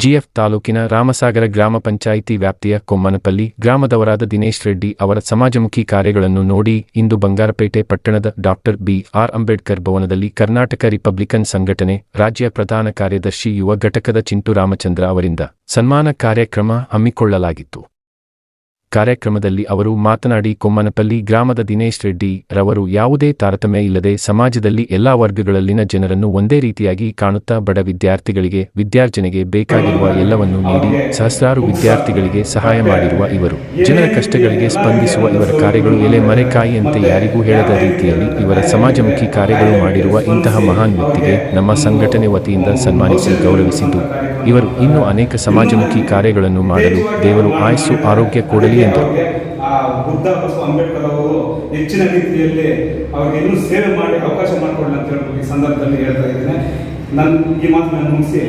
GF ತಾಲೂಕಿನ ರಾಮಸಾಗರ ಗ್ರಾಮ ಪಂಚಾಯಿತಿ ವ್ಯಾಪ್ತಿಯ ಕೊಮ್ಮನಪಲ್ಲಿ ಗ್ರಾಮದವರಾದ ದಿನೇಶ್ ರೆಡ್ಡಿ ಅವರ ಸಮಾಜಮುಖಿ ಕಾರ್ಯಗಳನ್ನು ನೋಡಿ ಇಂದು ಬಂಗಾರಪೇಟೆ ಪಟ್ಟಣದ ಡಾಕ್ಟರ್ ಬಿ ಆರ್ ಅಂಬೇಡ್ಕರ್ ಭವನದಲ್ಲಿ ಕರ್ನಾಟಕ ರಿಪಬ್ಲಿಕನ್ ಸಂಘಟನೆ ರಾಜ್ಯ ಪ್ರಧಾನ ಕಾರ್ಯದರ್ಶಿ ಯುವ ಘಟಕದ ಚಿಂಟು ರಾಮಚಂದ್ರ ಅವರಿಂದ ಸನ್ಮಾನ ಕಾರ್ಯಕ್ರಮ ಹಮ್ಮಿಕೊಳ್ಳಲಾಗಿತ್ತು. ಕಾರ್ಯಕ್ರಮದಲ್ಲಿ ಅವರು ಮಾತನಾಡಿ, ಕೊಮ್ಮನಪಲ್ಲಿ ಗ್ರಾಮದ ದಿನೇಶ್ ರೆಡ್ಡಿ ರವರು ಯಾವುದೇ ತಾರತಮ್ಯ ಇಲ್ಲದೆ ಸಮಾಜದಲ್ಲಿ ಎಲ್ಲಾ ವರ್ಗಗಳಲ್ಲಿನ ಜನರನ್ನು ಒಂದೇ ರೀತಿಯಾಗಿ ಕಾಣುತ್ತಾ ಬಡ ವಿದ್ಯಾರ್ಥಿಗಳಿಗೆ, ವಿದ್ಯಾರ್ಜನೆಗೆ ಬೇಕಾಗಿರುವ ಎಲ್ಲವನ್ನೂ ನೀಡಿ ಸಹಸ್ರಾರು ವಿದ್ಯಾರ್ಥಿಗಳಿಗೆ ಸಹಾಯ ಮಾಡಿರುವ ಇವರು. ಜನರ ಕಷ್ಟಗಳಿಗೆ ಸ್ಪಂದಿಸುವ ಇವರ ಕಾರ್ಯಗಳು ಎಲೆ ಮರೆಕಾಯಿಯಂತೆ ಯಾರಿಗೂ ಹೇಳದ ರೀತಿಯಲ್ಲಿ ಇವರ ಸಮಾಜಮುಖಿ ಕಾರ್ಯಗಳು ಮಾಡಿರುವ ಇಂತಹ ಮಹಾನ್ ವ್ಯಕ್ತಿಗೆ ನಮ್ಮ ಸಂಘಟನೆ ವತಿಯಿಂದ ಸನ್ಮಾನಿಸಿ ಗೌರವಿಸಿದ್ದು. ಇವರು ಇನ್ನೂ ಅನೇಕ ಸಮಾಜಮುಖಿ ಕಾರ್ಯಗಳನ್ನು ಮಾಡಲು ದೇವರು ಆಯಸ್ಸು, ಆರೋಗ್ಯ ಕೊಡಲಿ ಎಂದರು ಅಂಬೇಡ್ಕರ್ ಅವರು ಹೆಚ್ಚಿನ ರೀತಿಯಲ್ಲಿ ಅವ್ರಿಗೆ ಇನ್ನೂ ಸೇವೆ ಮಾಡಿ ಅವಕಾಶ ಮಾಡಿಕೊಡಲಿ ಅಂತ ಹೇಳ್ಬೋದು ಈ ಸಂದರ್ಭದಲ್ಲಿ ಹೇಳ್ತಾ ಇದ್ದೇನೆ. ನನ್ನ ಈ ಮಾತನ್ನು ಮುಗಿಸಿ